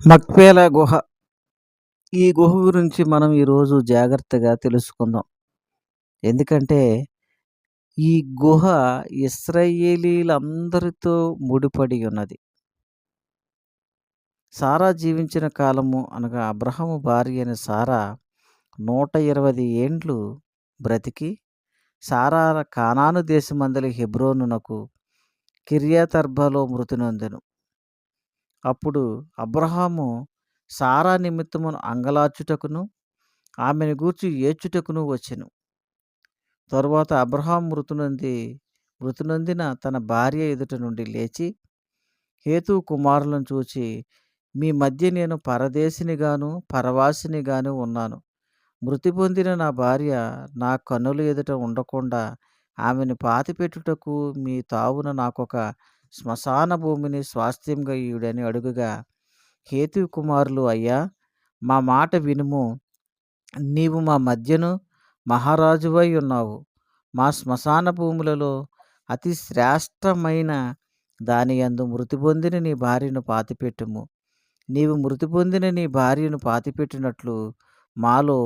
మక్పేల గుహ. ఈ గుహ గురించి మనం ఈరోజు జాగ్రత్తగా తెలుసుకుందాం. ఎందుకంటే, ఈ గుహ ఇస్రయేలీలందరితో ముడిపడి ఉన్నది. సారా జీవించిన కాలము అనగా అబ్రహము భార్య అయిన సారా 120 ఏండ్లు బ్రతికి, సారా కానాను దేశమందలి హెబ్రోనునకు కిర్యాతర్భలో మృతి నొందెను. అప్పుడు అబ్రహాము సారా నిమిత్తమును అంగలార్చుటకును, ఆమెను గూర్చి ఏడ్చుటకును వచ్చెను. తరువాత అబ్రహాం మృతునంది మృతునందిన తన భార్య ఎదుట నుండి లేచి, హేతువు కుమారులను చూచి, మీ మధ్య నేను పరదేశినిగాను, పరవాసినిగాను ఉన్నాను. మృతి పొందిన నా భార్య నా కన్నుల ఎదుట ఉండకుండా ఆమెను పాతిపెట్టుటకు మీ తావున నాకొక శ్మశాన భూమిని స్వాస్థ్యంగా ఇయ్యుడని అడుగుగా హేతు కుమారులు అయ్యా మా మాట వినుము. నీవు మా మధ్యను మహారాజువై ఉన్నావు. మా శ్మశాన భూములలో అతి శ్రేష్టమైన దానియందు మృతి పొందిన నీ భార్యను పాతిపెట్టుము. నీవు మృతి పొందిన నీ భార్యను పాతిపెట్టినట్లు మాలో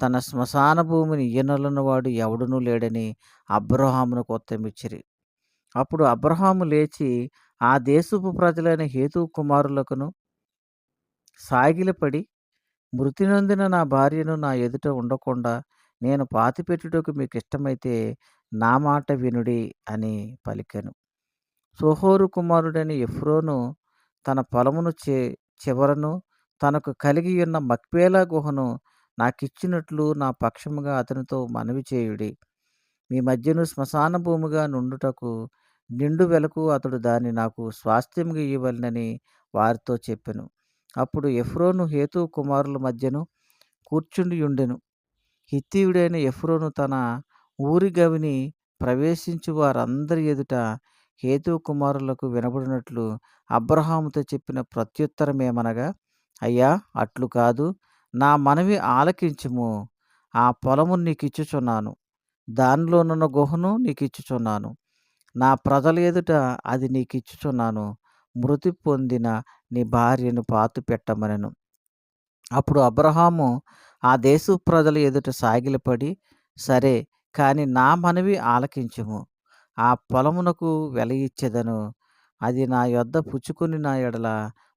తన శ్మశాన భూమిని ఇయ్యనొల్లనివాడు ఎవడునూ లేడని అబ్రహంను కొత్త మిచ్చిరి అప్పుడు అబ్రహాము లేచి ఆ దేశపు ప్రజలైన హేతు కుమారులకును సాగిలపడి, మృతి నొందిన నా భార్యను నా ఎదుట ఉండకుండా నేను పాతిపెట్టుటకు మీకిష్టమైతే నా మాట వినుడి అని పలికాను సోహోరు కుమారుడైన ఎఫ్రోను తన పొలమును చే చివరను తనకు కలిగియున్న మక్పేలా గుహను నాకిచ్చినట్లు నా పక్షముగా అతనితో మనవి చేయుడి. మీ మధ్యను శ్మశాన భూమిగా నుండుటకు నిండు వెలకు అతడు దాన్ని నాకు స్వాస్థ్యముగా ఇవ్వాలని వారితో చెప్పెను. అప్పుడు ఎఫ్రోను హేతు కుమారుల మధ్యను కూర్చుండియుండెను. హిత్తీయుడైన ఎఫ్రోను తన ఊరి గవిని ప్రవేశించు వారందరి ఎదుట హేతు కుమారులకు వినబడినట్లు అబ్రహాముతో చెప్పిన ప్రత్యుత్తరమేమనగా, అయ్యా అట్లు కాదు, నా మనవి ఆలకించుము. ఆ పొలము నీకిచ్చుచున్నాను. దానిలోనున్న గుహను నీకు ఇచ్చుచున్నాను నా ప్రజల ఎదుట అది నీకు ఇచ్చుచున్నాను మృతి పొందిన నీ భార్యను పాతిపెట్టమనెను. అప్పుడు అబ్రహాము ఆ దేశ ప్రజల ఎదుట సాగిలపడి, సరే కాని నా మనవి ఆలకించుము. ఆ పొలమునకు వెల అది నా యొద్ద నా ఎడల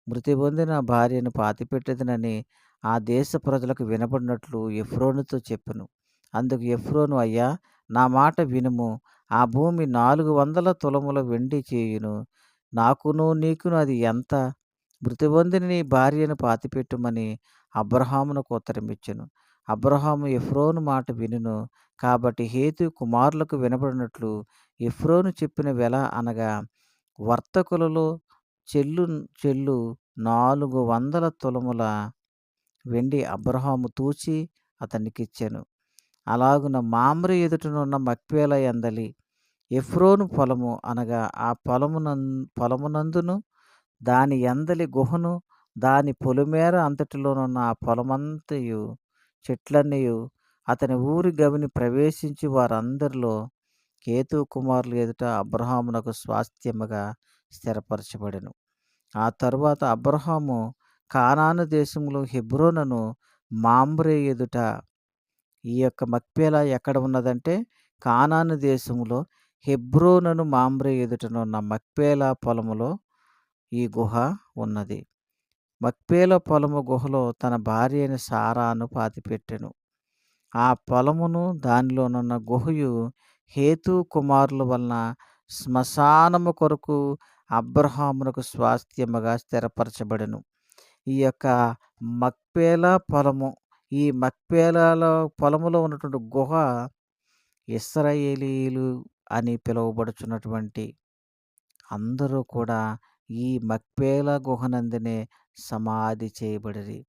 మృతి పొందిన భార్యను పాతిపెట్టేదనని ఆ దేశ ప్రజలకు వినబడినట్లు ఎఫ్రోనుతో చెప్పను అందుకు ఎఫ్రోను అయ్యా నా మాట వినుము. ఆ భూమి నాలుగు వందల తులముల వెండి చేయును. నాకును నీకును అది ఎంత? మృతిబొందిని నీ భార్యను పాతిపెట్టుమని అబ్రహామునకు ఉత్తరమిచ్చెను. అబ్రహాము ఎఫ్రోను మాట వినును కాబట్టి హేతు కుమారులకు వినబడినట్లు ఎఫ్రోను చెప్పిన వెల అనగా వర్తకులలో చెల్లు చెల్లు నాలుగు వందల తులముల వెండి అబ్రహాము తూచి అతనికిచ్చాను అలాగున మామ్రి ఎదుటనున్న మక్పేలా ఎందలి ఎఫ్రోను పొలము అనగా ఆ పొలమునం పొలమునందును దాని ఎందలి గుహను దాని పొలిమేర అంతటిలోనున్న ఆ పొలమంతయు చెట్లన్నీయు అతని ఊరి గవిని ప్రవేశించి వారందరిలో కేతు కుమారులు ఎదుట అబ్రహామునకు స్వాస్థ్యముగా స్థిరపరచబడెను. ఆ తరువాత అబ్రహాము కానాను దేశంలో హిబ్రోనను మామ్రే ఎదుట ఈ యొక్క మక్పేలా ఎక్కడ ఉన్నదంటే కానాను దేశములో హెబ్రోనను మామ్రే ఎదుటనున్న మక్పేలా పొలములో ఈ గుహ ఉన్నది. మక్పేలా పొలము గుహలో తన భార్య అయిన సారాను పాతిపెట్టెను. ఆ పొలమును దానిలోనున్న గుహయు హేతు కుమారుల వలన శ్మశానము కొరకు అబ్రహామునకు స్వాస్థ్యముగా స్థిరపరచబడెను. ఈ యొక్క మక్పేలా పొలము ఈ మక్పేలాలో పొలములో ఉన్నటువంటి గుహ ఇస్రాయేలీలు అని పిలువబడుచున్నటువంటి అందరూ కూడా ఈ మక్పేల గుహనందునే సమాధి చేయబడిరి.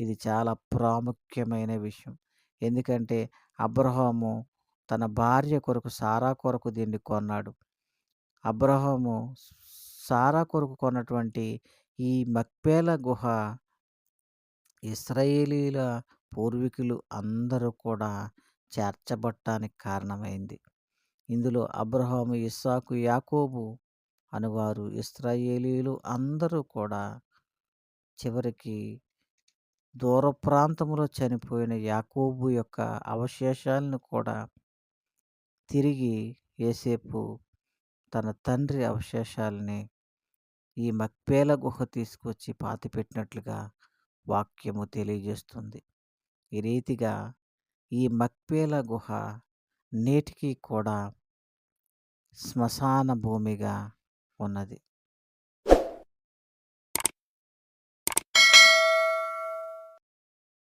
ఇది చాలా ప్రాముఖ్యమైన విషయం. ఎందుకంటే అబ్రహాము తన భార్య కొరకు సారా కొరకు దీన్ని కొన్నాడు. అబ్రహాము సారా కొరకు కొన్నటువంటి ఈ మక్పేల గుహ ఇస్రాయేలీల పూర్వీకులు అందరూ కూడా చేర్చబట్టానికి కారణమైంది. ఇందులో అబ్రహాము ఇస్సాకు, యాకోబు అనువారు ఇస్రాయేలీలు అందరూ కూడా చివరికి దూర ప్రాంతంలో చనిపోయిన యాకోబు యొక్క అవశేషాలను కూడా తిరిగి ఏసేపు తన తండ్రి అవశేషాలని ఈ మక్పేల గుహ తీసుకొచ్చి పాతిపెట్టినట్లుగా వాక్యము తెలియజేస్తుంది ఈ రీతిగా ఈ మక్పేల గుహ నేటికి కూడా శ్మశాన భూమిగా ఉన్నది.